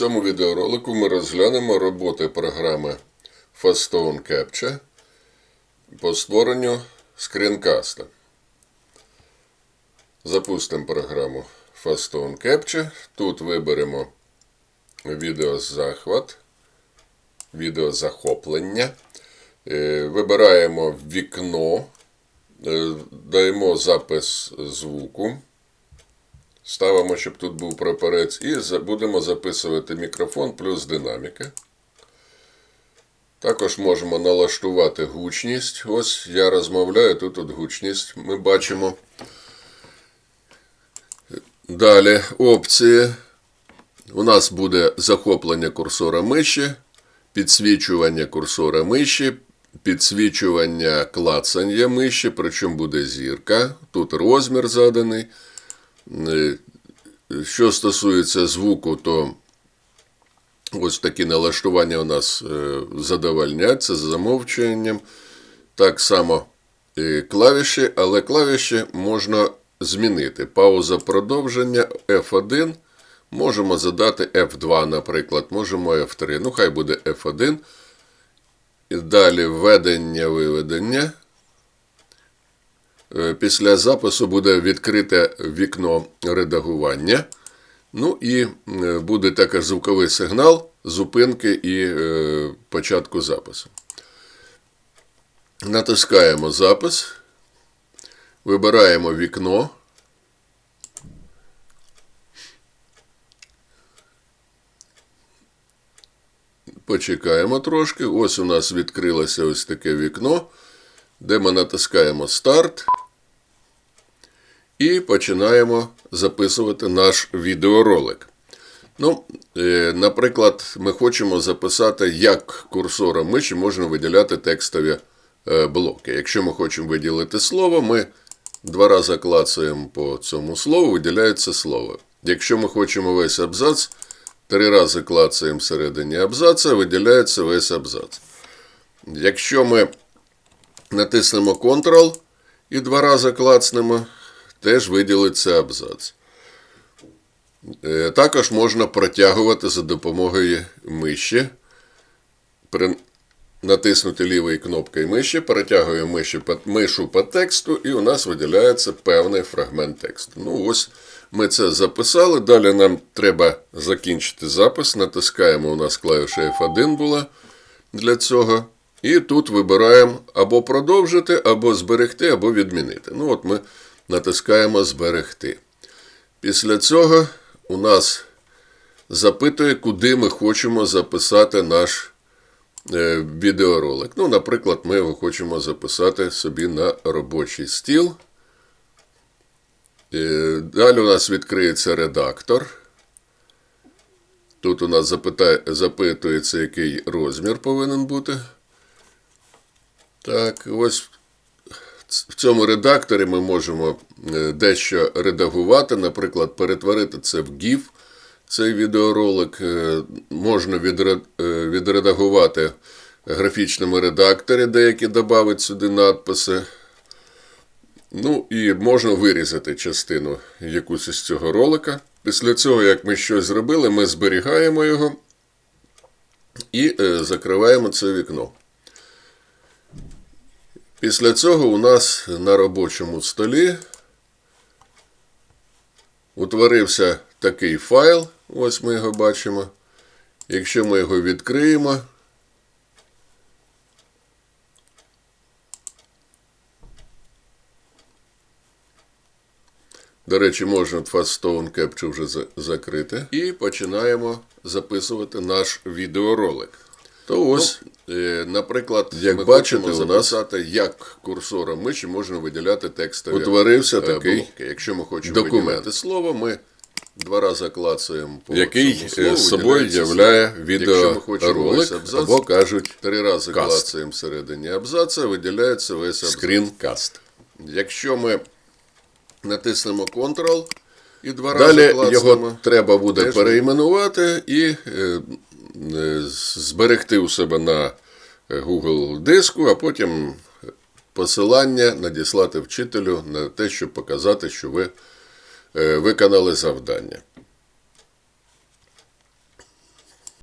цьому відеоролику ми розглянемо роботи програми Fastone Capture по створенню скрінкаста. Запустимо програму Fastone Capture. Тут виберемо відеозахват, відеозахоплення. Е, Вибираємо вікно, е, даємо запис звуку. Ставимо, щоб тут був прапорець, і будемо записувати мікрофон плюс динаміки. Також можемо налаштувати гучність. Ось я розмовляю, тут от гучність ми бачимо. Далі опції. У нас буде захоплення курсора миші, підсвічування курсора миші, підсвічування клацання миші, причому буде зірка. Тут розмір заданий. Е, Що стосується звуку, то ось такі налаштування у нас е, задовольняться з замовчуванням. Так само е, клавіші, але клавіші можна змінити. Пауза продовження F1. Можемо задати F2, наприклад, можемо F3. Ну, хай буде F1. І далі введення, виведення. Е, Після запису буде відкрите вікно редагування. Ну і е, буде також звуковий сигнал зупинки і е, початку запису. Натискаємо запис. Вибираємо вікно. Почекаємо трошки. Ось у нас відкрилося ось таке вікно, де ми натискаємо старт і починаємо записувати наш відеоролик. Ну, е, наприклад, ми хочемо записати, як курсором миші можна виділяти текстові е, блоки. Якщо ми хочемо виділити слово, ми два рази клацаємо по цьому слову, виділяється слово. Якщо ми хочемо весь абзац, три рази клацаємо всередині абзаца, виділяється весь абзац. Якщо ми натиснемо Ctrl і два рази клацнемо, теж виділиться абзац. Е, Також можна протягувати за допомогою миші. При натиснути лівою кнопкою миші, перетягуємо миші мишу по тексту, і у нас виділяється певний фрагмент тексту. Ну, ось ми це записали. Далі нам треба закінчити запис. Натискаємо, у нас клавіша F1 була для цього. І тут вибираємо або продовжити, або зберегти, або відмінити. Ну, от ми натискаємо зберегти. Після цього у нас запитує, куди ми хочемо записати наш е, відеоролик. Ну, наприклад, ми його хочемо записати собі на робочий стіл. Е, Далі у нас відкриється редактор. Тут у нас запитується, який розмір повинен бути. Так, ось в цьому редакторі ми можемо е, дещо редагувати, наприклад, перетворити це в GIF, цей відеоролик. Е, Можна е, відредагувати в графічному редакторі, деякі додати сюди надписи. Ну і можна вирізати частину якусь із цього ролика. Після цього, як ми щось зробили, ми зберігаємо його і закриваємо це вікно. Після цього у нас на робочому столі утворився такий файл. Ось ми його бачимо. Якщо ми його відкриємо, До речі, можна Fastone Capture вже закрити. І починаємо записувати наш відеоролик. То ось, е, наприклад, як ми бачите, хочемо у нас як курсором миші можна виділяти текстові Утворився е, такий блоки. Якщо ми хочемо документ. виділяти слово, ми два рази клацаємо по який е, слову, з собою являє. Відеоролик, абзац, або кажуть три рази каст. клацаємо всередині абзаца, виділяється весь абзац. скрінкаст. Якщо ми натиснемо Ctrl і два Далі рази клацнемо, його треба буде переіменувати і зберегти у себе на е, Google диску, а потім посилання надіслати вчителю на те, щоб показати, що ви е, виконали завдання.